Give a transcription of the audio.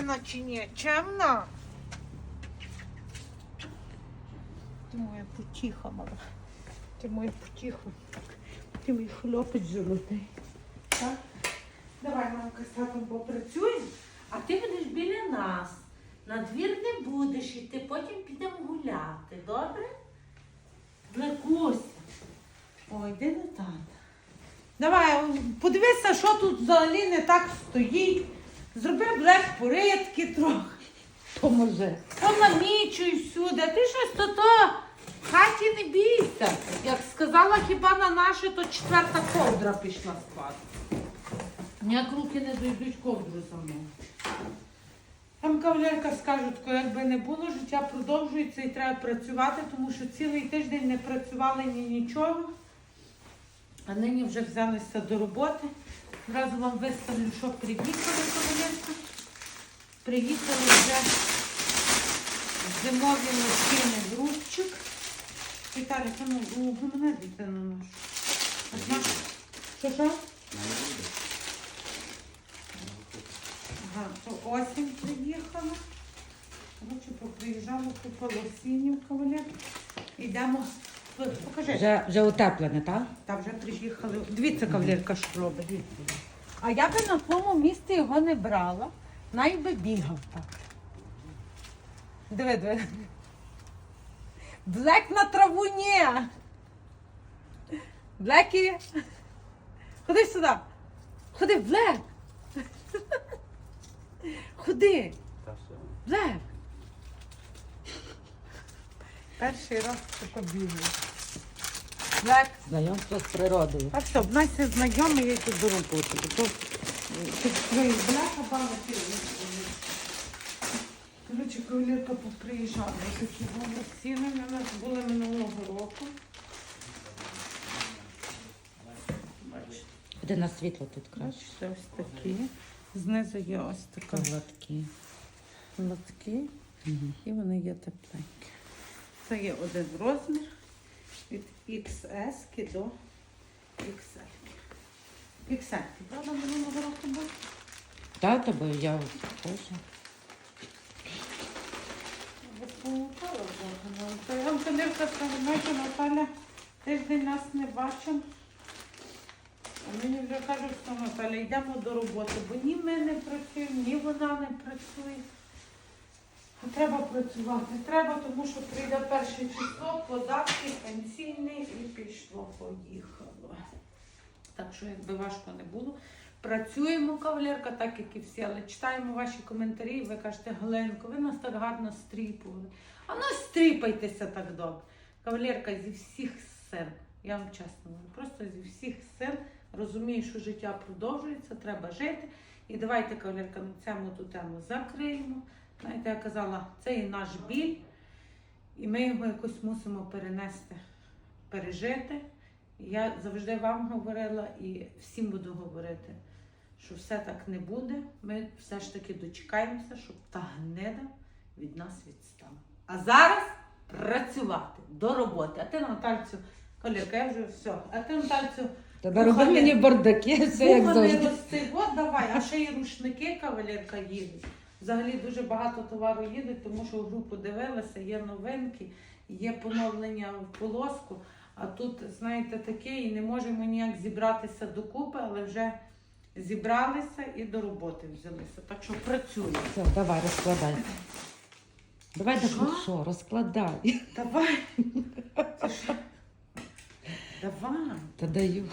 впевнена чи ні? Чемна? Ти моя потіха, мала. Ти моя потіха. Ти мій хлопець золотий. Так? Давай, мамка, з татом попрацюємо, а ти будеш біля нас. На двір не будеш іти, потім підемо гуляти, добре? Блекуся. Ой, де не тата? Давай, подивися, що тут взагалі не так стоїть. Зроби блек порядки трохи. Поможи. Понамічуй всюди. А ти щось то то в хаті не бійся. Як сказала хіба на наше, то четверта ковдра пішла спати. Ніяк руки не дойдуть ковдру за мною. Там кавалерка скаже, тако, якби не було, життя продовжується і треба працювати, тому що цілий тиждень не працювали ні нічого. А нині вже взялися до роботи. Зразу вам виставлю, що приїхали кавалерка. Приїхали вже зимові носки в рубчик. Віталій, ну, у мене дитину нашу. Одна. Що що? Ага, то осінь приїхала. Коротше, поприїжджала, купа лосінів кавалер. Йдемо. Покажи. Вже, вже утеплене, так? Та вже приїхали. Дивіться, кавалерка, що робить. А я би на тому місці його не брала, най би бігав так. Диви, диви. Блек на траву ні. Блекі. Ходи сюди. Ходи, Блек. Ходи. Блек. Перший раз тако бігаю. Блек. Знайомство з природою. А все, в нас є знайомий, я йду до роботи. То ти свої бляха бавити. Коротше, кавалерка поприїжджала. Такі голосіни на нас були минулого року. Бачите, Де на світло тут краще. бачите, ось такі. Знизу є ось така Гладкі. лотки. Мгм. І вони є тепленькі. Це є один розмір від XS до XL. XL, правда, минулого року був? Та тобі я. Та Я вам скажу, знаєте, Наталя тиждень нас не бачимо. А мені вже кажуть, що Наталя, йдемо до роботи, бо ні ми не працюємо, ні вона не працює. А Треба працювати. Треба, тому що прийде перше число, податки, пенсійний і пішло, поїхало. Так що, якби важко не було. Працюємо, кавалерка, так як і всі, але читаємо ваші коментарі, ви кажете, Галенко, ви нас так гарно стріпували. А ну стріпайтеся так добре. Кавалерка зі всіх сил, я вам чесно говорю, просто зі всіх сил розумію, що життя продовжується, треба жити. І давайте, кавалерка, на цьому ту тему закриємо. Знаєте, я казала, це і наш біль, і ми його якось мусимо перенести, пережити. Я завжди вам говорила і всім буду говорити, що все так не буде. Ми все ж таки дочекаємося, щоб та гнида від нас відстала. А зараз працювати до роботи. А ти Натальцю, колірка, я вже все. А ти Натальцю, Та роби мені бардаки, все як завжди. От давай, а ще й рушники кавалерка їдуть. Взагалі дуже багато товару їде, тому що групу дивилася, є новинки, є поновлення в полоску. А тут, знаєте, таке, і не можемо ніяк зібратися докупи, але вже зібралися і до роботи взялися. Так що працюємо. Все, давай, розкладай. Давай, Що? давай, що, розкладай. Давай. Давай. Та даю.